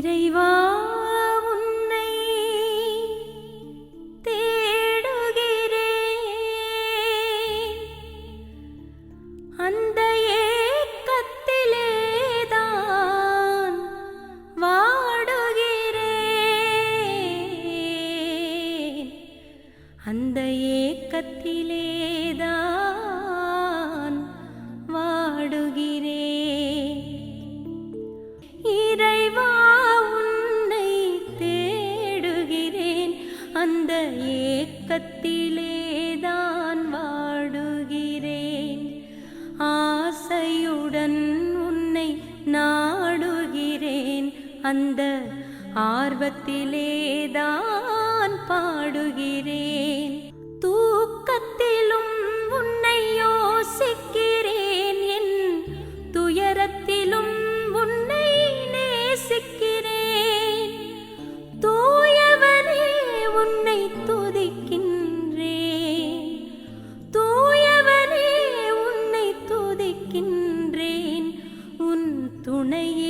இறைவா உன்னை தேடுகிறேன் அந்த ஏக்கத்திலேதான் வாடுகிறேன் அந்த ஏக்கத்திலேதான் அந்த ஆர்வத்திலேதான் பாடுகிறேன். தூக்கத்திலும் உன்னை யோசிக்கிறேன். என் துயரத்திலும் உன்னை நேசிக்கிறேன். தூயவனே உன்னை துதிக்கின்றேன். தூயவனே உன்னை துதிக்கின்றேன். உன் துணையே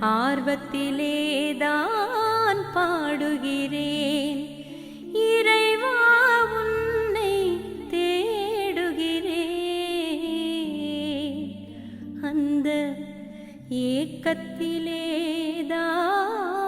ஆர்வத்திலேதான் பாடுகிறேன். இறைவா உன்னை தேடுகிறேன். அந்த ஏக்கத்திலேதான்